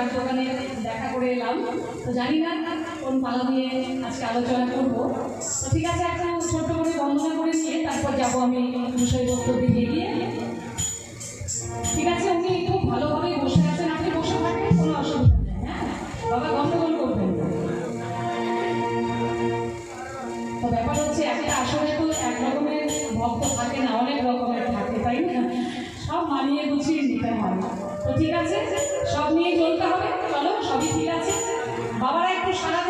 চার দোকানে দেখা করে এলাম। তো জানি না কোন পালা নিয়ে আজকে আলোচনা করব। তো ঠিক আছে, একটা ছোট্ট করে বন্ধনা করে নিয়ে তারপর যাব আমি বিষয়বস্তু দিকে গিয়ে নিয়ে গুছিয়ে নিতে হয় তো ঠিক আছে? সব নিয়ে চলতে হবে। চলো, সবই ঠিক আছে? বাবারা একটু সারা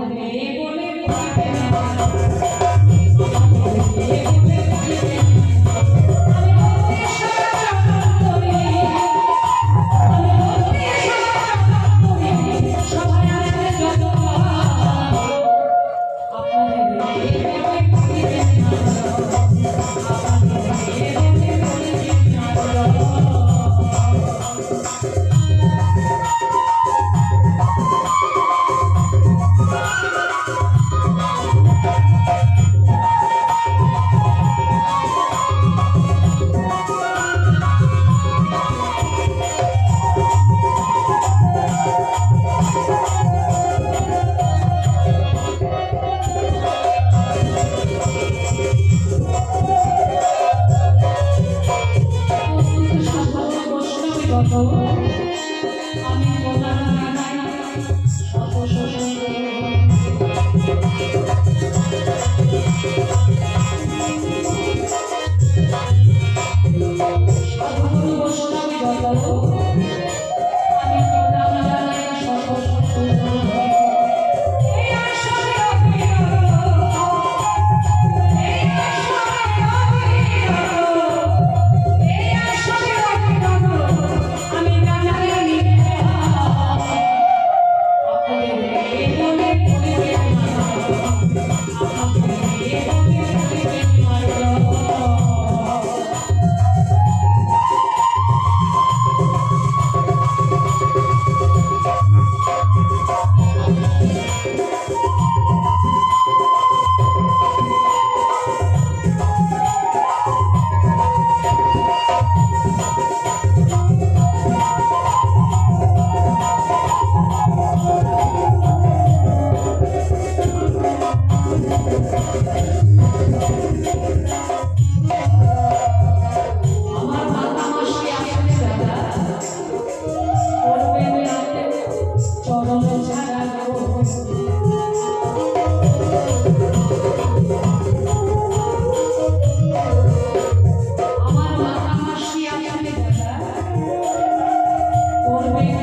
Amen. me.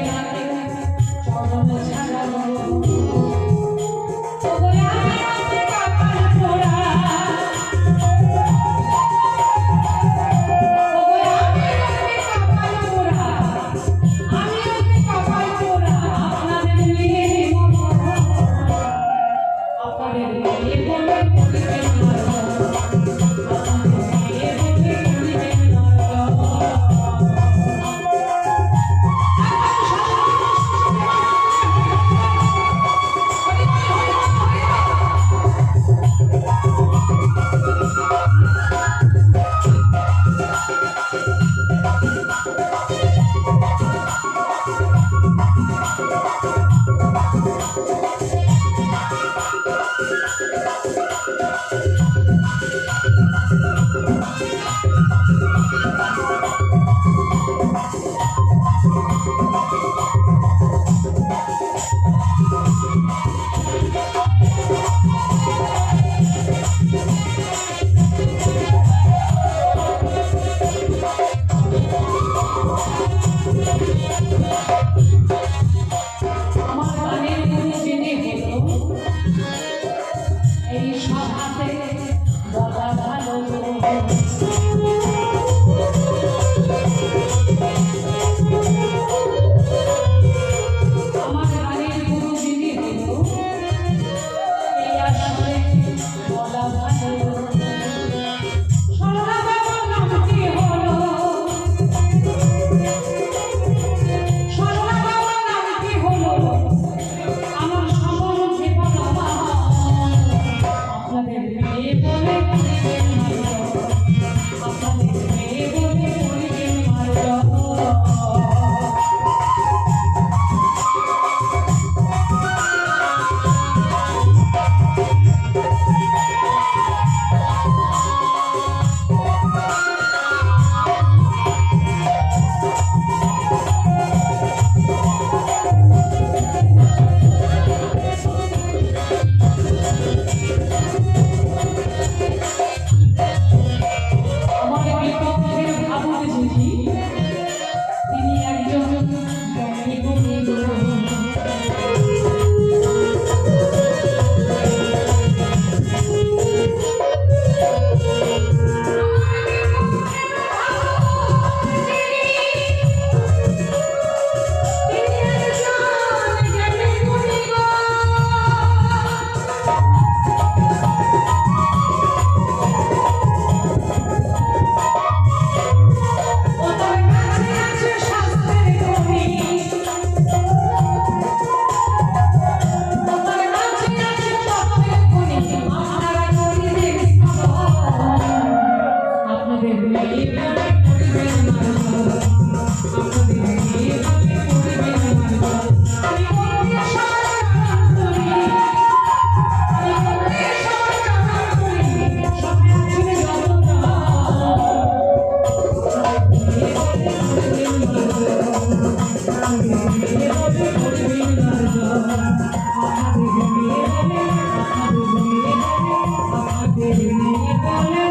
Yeah.